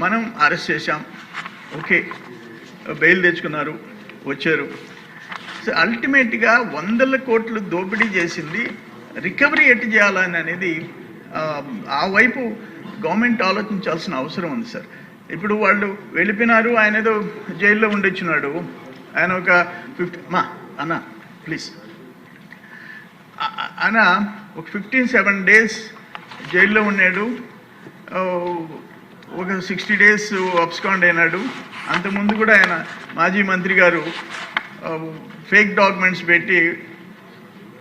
మనం అరెస్ట్ చేశాం. Okay. Bail తెచ్చుకున్నారు. వచ్చారు. సో అల్టిమేట్గా వందల కోట్లు దోపిడీ చేసింది. రికవరీ ఎట్టు చేయాలని అనేది ఆ, వైపు గవర్నమెంట్ ఆలోచించాల్సిన అవసరం ఉంది సార్. ఇప్పుడు వాళ్ళు వెళ్ళిపోయినారు. ఆయన ఏదో జైల్లో ఉండొచ్చున్నాడు ఆయన ఒక ఫిఫ్టీ మా అన్న ప్లీజ్. అన్న ఆయన ఒక ఫిఫ్టీన్ సెవెన్ డేస్ జైల్లో ఉన్నాడు. ఒక సిక్స్టీ డేస్ అబ్స్కాండ్ అయినాడు. అంతకుముందు కూడా ఆయన మాజీ మంత్రి గారు ఫేక్ డాక్యుమెంట్స్ పెట్టి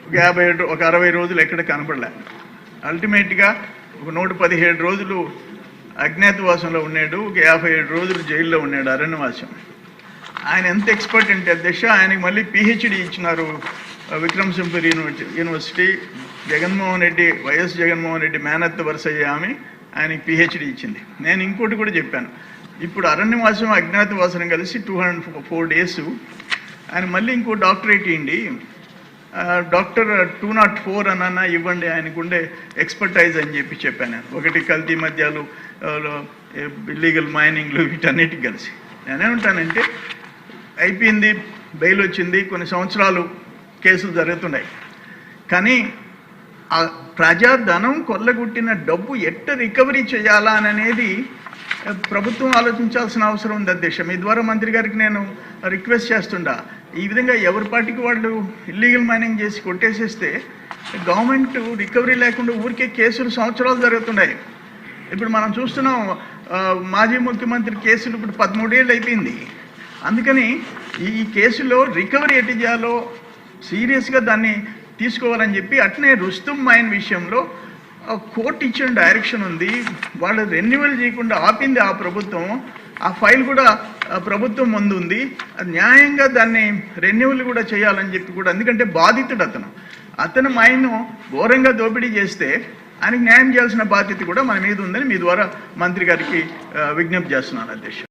ఒక యాభై ఏడు ఒక అరవై రోజులు ఎక్కడ కనపడలే అల్టిమేట్గా ఒక నూట పదిహేడు రోజులు అజ్ఞాతవాసంలో ఉన్నాడు ఒక యాభై ఏడు రోజులు జైల్లో ఉన్నాడు అరణ్యవాసం. ఆయన ఎంత ఎక్స్పర్ట్ అంటే అధ్యక్ష ఆయనకి మళ్ళీ పిహెచ్డి ఇచ్చినారు Vikram Simhapuri university university. Jaganmohan Reddy YS Jaganmohan Reddy మేనత్త వరుస ఆమె. ఆయనకి పిహెచ్డి ఇచ్చింది. నేను ఇంకోటి కూడా చెప్పాను. ఇప్పుడు అరణ్యవాసం అజ్ఞాతవాసం కలిసి టూ హండ్రెడ్ ఫోర్ డేస్ ఆయన మళ్ళీ ఇంకో డాక్టరేట్ ఇవ్వండి డాక్టర్ టూ నాట్ ఫోర్ అన్న ఇవ్వండి ఆయనకుండే ఎక్స్పర్టైజ్ అని చెప్పి చెప్పాను ఒకటి కల్తీ మద్యాలు ఇల్లీగల్ మైనింగ్లు వీటన్నిటికి కలిసి. నేనే ఉంటానంటే అయిపోయింది బెయిల్ వచ్చింది కొన్ని సంవత్సరాలు కేసులు జరుగుతున్నాయి. కానీ ఆ ప్రజాధనం కొల్లగొట్టిన డబ్బు ఎట్ట రికవరీ చేయాలా అని అనేది ప్రభుత్వం ఆలోచించాల్సిన అవసరం ఉంది అధ్యక్ష. మీ ద్వారా మంత్రి గారికి నేను రిక్వెస్ట్ చేస్తుండా ఈ విధంగా ఎవరి పార్టీకి వాళ్ళు ఇల్లీగల్ మైనింగ్ చేసి కొట్టేసేస్తే గవర్నమెంట్ రికవరీ లేకుండా ఊరికే కేసులు సంవత్సరాలు జరుగుతున్నాయి. ఇప్పుడు మనం చూస్తున్నాం మాజీ ముఖ్యమంత్రి కేసులు ఇప్పుడు పదమూడేళ్ళు అయిపోయింది. అందుకని ఈ ఈ కేసులో రికవరీ ఎటు చేయాలో సీరియస్గా దాన్ని తీసుకోవాలని చెప్పి అట్నే రుస్తుం మైన్ విషయంలో కోర్టు ఇచ్చిన డైరెక్షన్ ఉంది. వాళ్ళు రెన్యువల్ చేయకుండా ఆపింది ఆ ప్రభుత్వం. ఆ ఫైల్ కూడా ప్రభుత్వం ముందు ఉంది. అది న్యాయంగా దాన్ని రెన్యువల్ కూడా చేయాలని చెప్పి కూడా ఎందుకంటే బాధితుడు అతను. అతను మైన్ను ఘోరంగా దోపిడీ చేస్తే ఆయనకి న్యాయం చేయాల్సిన బాధ్యత కూడా మన మీద ఉందని మీ ద్వారా మంత్రి గారికి ఆ, విజ్ఞప్తి చేస్తున్నాను అధ్యక్ష.